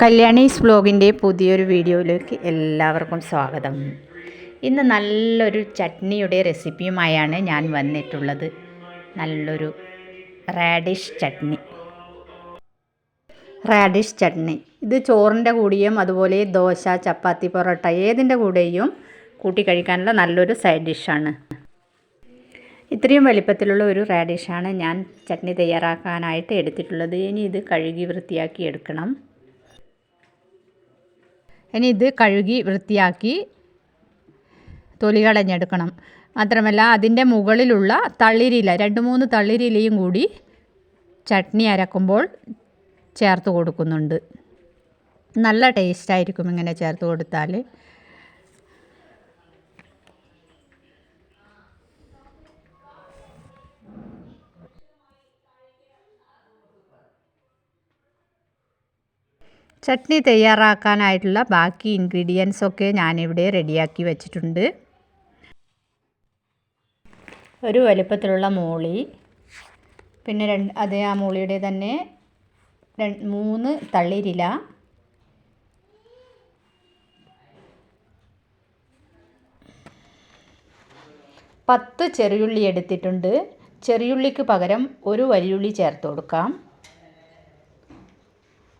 കല്യാണീസ് വ്ലോഗിന്റെ പുതിയൊരു വീഡിയോയിലേക്ക് എല്ലാവർക്കും സ്വാഗതം. ഇന്ന് നല്ലൊരു ചട്നിയുടെ റെസിപ്പിയുമായാണ് ഞാൻ വന്നിട്ടുള്ളത്. നല്ലൊരു റാഡിഷ് ചട്നി. റാഡിഷ് ചട്നി. ഇത് ചോറിന്റെ കൂടെയും അതുപോലെ ദോശ ചപ്പാത്തി പൊറോട്ട ഏതിന്റെ കൂടെയും കൂട്ടി കഴിക്കാനുള്ള നല്ലൊരു സൈഡ് ഡിഷാണ്. ഇത്രയും വലിപ്പത്തിലുള്ള ഒരു റാഡിഷാണ് ഞാൻ ചട്നി തയ്യാറാക്കാനായിട്ട് എടുത്തിട്ടുള്ളത്. ഇനി ഇത് കഴുകി വൃത്തിയാക്കി എടുക്കണം. ഇനി ഇത് കഴുകി വൃത്തിയാക്കി തൊലി കളഞ്ഞെടുക്കണം മാത്രമല്ല അതിന്റെ മുകളിലുള്ള തളിരില രണ്ട് മൂന്ന് തളിരിലയും കൂടി ചട്നി അരക്കുമ്പോൾ ചേർത്ത് കൊടുക്കുന്നുണ്ട്. നല്ല ടേസ്റ്റായിരിക്കും ഇങ്ങനെ ചേർത്ത് കൊടുത്താൽ ചട്നി തയ്യാറാക്കാനായിട്ടുള്ള ബാക്കി ഇൻഗ്രീഡിയൻസ് ഒക്കെ ഞാനിവിടെ റെഡിയാക്കി വെച്ചിട്ടുണ്ട്. ഒരു വലുപ്പത്തിലുള്ള മൂളി പിന്നെ രണ്ട് അതേ ആ മൂളിയുടെ തന്നെ മൂന്ന് തള്ളിരില പത്ത് ചെറിയുള്ളി എടുത്തിട്ടുണ്ട്. ചെറിയുള്ളിക്ക് പകരം ഒരു വലിയുള്ളി ചേർത്ത് കൊടുക്കാം.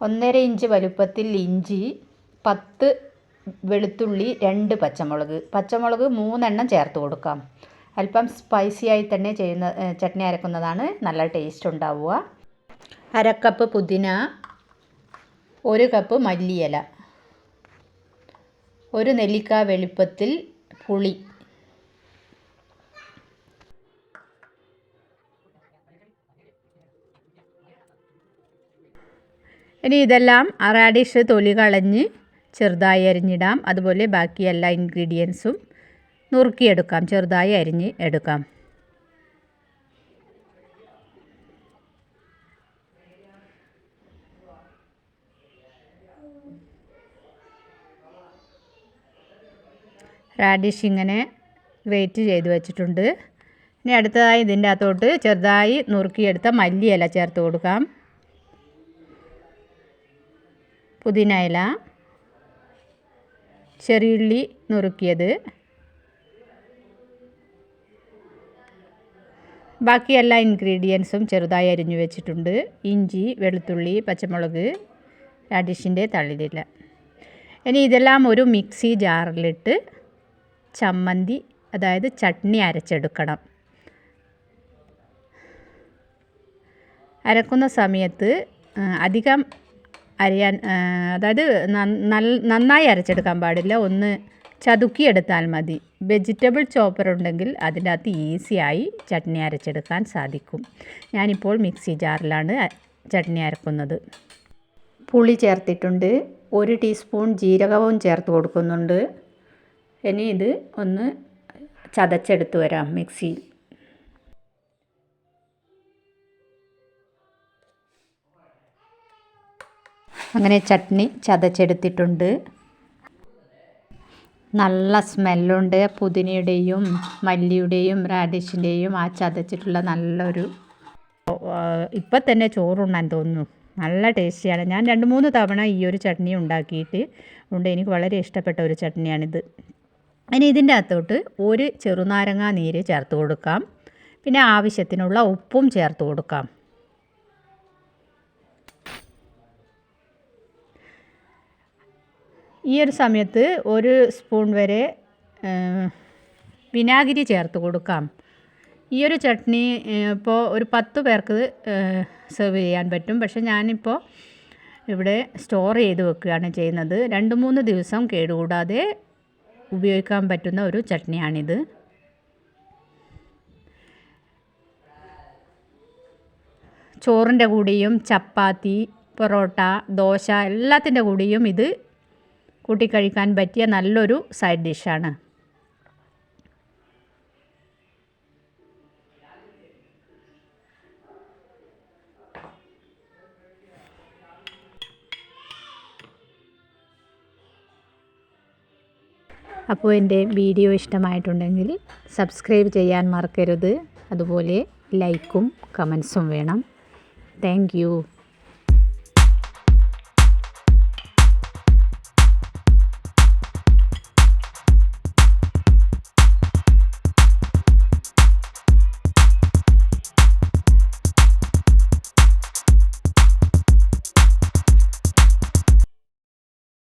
ഒന്നര ഇഞ്ച് വലുപ്പത്തിൽ ഇഞ്ചി പത്ത് വെളുത്തുള്ളി രണ്ട് പച്ചമുളക്. പച്ചമുളക് മൂന്നെണ്ണം ചേർത്ത് കൊടുക്കാം. അല്പം സ്പൈസിയായി തന്നെ ചെയ്യുന്ന ചട്നി അരക്കുന്നതാണ് നല്ല ടേസ്റ്റ് ഉണ്ടാവുക. അരക്കപ്പ് പുതിന ഒരു കപ്പ് മല്ലിയില ഒരു നെല്ലിക്ക വെളുപ്പത്തിൽ പുളി. ഇനി ഇതെല്ലാം റാഡിഷ് തൊലി കളഞ്ഞ് ചെറുതായി അരിഞ്ഞിടാം. അതുപോലെ ബാക്കി എല്ലാ ഇൻഗ്രീഡിയൻസും നുറുക്കിയെടുക്കാം. ചെറുതായി അരിഞ്ഞ് എടുക്കാം. റാഡിഷ് ഇങ്ങനെ ഗ്രേറ്റ് ചെയ്ത് വെച്ചിട്ടുണ്ട്. ഇനി അടുത്തതായി ഇതിന്റെ അകത്തോട്ട് ചെറുതായി നുറുക്കിയെടുത്ത മല്ലിയില ചേർത്ത് കൊടുക്കാം. പുതിന ഇല ചെറിയുള്ളി നുറുക്കിയത്. ബാക്കി എല്ലാ ഇൻഗ്രീഡിയൻസും ചെറുതായി അരിഞ്ഞു വെച്ചിട്ടുണ്ട്. ഇഞ്ചി വെളുത്തുള്ളി പച്ചമുളക് റാഡിഷിന്റെ തള്ളിലില്ല ഇനി ഇതെല്ലാം ഒരു മിക്സി ജാറിലിട്ട് ചമ്മന്തി അതായത് ചട്നി അരച്ചെടുക്കണം. അരക്കുന്ന സമയത്ത് അധികം അരിയാൻ അതായത് നന്നായി അരച്ചെടുക്കാൻ പാടില്ല. ഒന്ന് ചതുക്കിയെടുത്താൽ മതി. വെജിറ്റബിൾ ചോപ്പർ ഉണ്ടെങ്കിൽ അതിന്റെ അകത്ത് ഈസിയായി ചട്നി അരച്ചെടുക്കാൻ സാധിക്കും. ഞാനിപ്പോൾ മിക്സി ജാറിലാണ് ചട്നി അരക്കുന്നത്. പുളി ചേർത്തിട്ടുണ്ട്. ഒരു ടീസ്പൂൺ ജീരകവും ചേർത്ത് കൊടുക്കുന്നുണ്ട്. ഇനി ഇത് ഒന്ന് ചതച്ചെടുത്ത് വരാം മിക്സിയിൽ. അങ്ങനെ ചട്നി ചതച്ചെടുത്തിട്ടുണ്ട്. നല്ല സ്മെല്ലുണ്ട്. പുതിനയുടെയും മല്ലിയുടെയും റാഡിഷിന്റെയും ആ ചതച്ചിട്ടുള്ള നല്ലൊരു ഇപ്പം തന്നെ ചോറുണ്ണാൻ തോന്നുന്നു. നല്ല ടേസ്റ്റിയാണ്. ഞാൻ രണ്ട് മൂന്ന് തവണ ഈ ഒരു ചട്നി ഉണ്ടാക്കിയിട്ട് ഉണ്ട്. എനിക്ക് വളരെ ഇഷ്ടപ്പെട്ട ഒരു ചട്നിയാണിത്. ഇനി ഇതിന്റെ അകത്തോട്ട് ഒരു ചെറുനാരങ്ങ നീര് ചേർത്ത് കൊടുക്കാം. പിന്നെ ആവശ്യത്തിനുള്ള ഉപ്പും ചേർത്ത് കൊടുക്കാം. ഈ ഒരു സമയത്ത് ഒരു സ്പൂൺ വരെ വിനാഗിരി ചേർത്ത് കൊടുക്കാം. ഈ ഒരു ചട്നി ഇപ്പോൾ ഒരു പത്ത് പേർക്ക് സെർവ് ചെയ്യാൻ പറ്റും. പക്ഷേ ഞാനിപ്പോൾ ഇവിടെ സ്റ്റോർ ചെയ്ത് വെക്കുകയാണ് ചെയ്യുന്നത്. രണ്ട് മൂന്ന് ദിവസം കേടുകൂടാതെ ഉപയോഗിക്കാൻ പറ്റുന്ന ഒരു ചട്നിയാണിത്. ചോറിന്റെ കൂടിയും ചപ്പാത്തി പൊറോട്ട ദോശ എല്ലാത്തിന്റെ കൂടിയും ഇത് കൂട്ടിക്കഴിക്കാൻ പറ്റിയ നല്ലൊരു സൈഡ് ഡിഷാണ്. അപ്പോൾ എന്റെ വീഡിയോ ഇഷ്ടമായിട്ടുണ്ടെങ്കിൽ സബ്സ്ക്രൈബ് ചെയ്യാൻ മറക്കരുത്. അതുപോലെ ലൈക്കും കമൻസും വേണം. താങ്ക്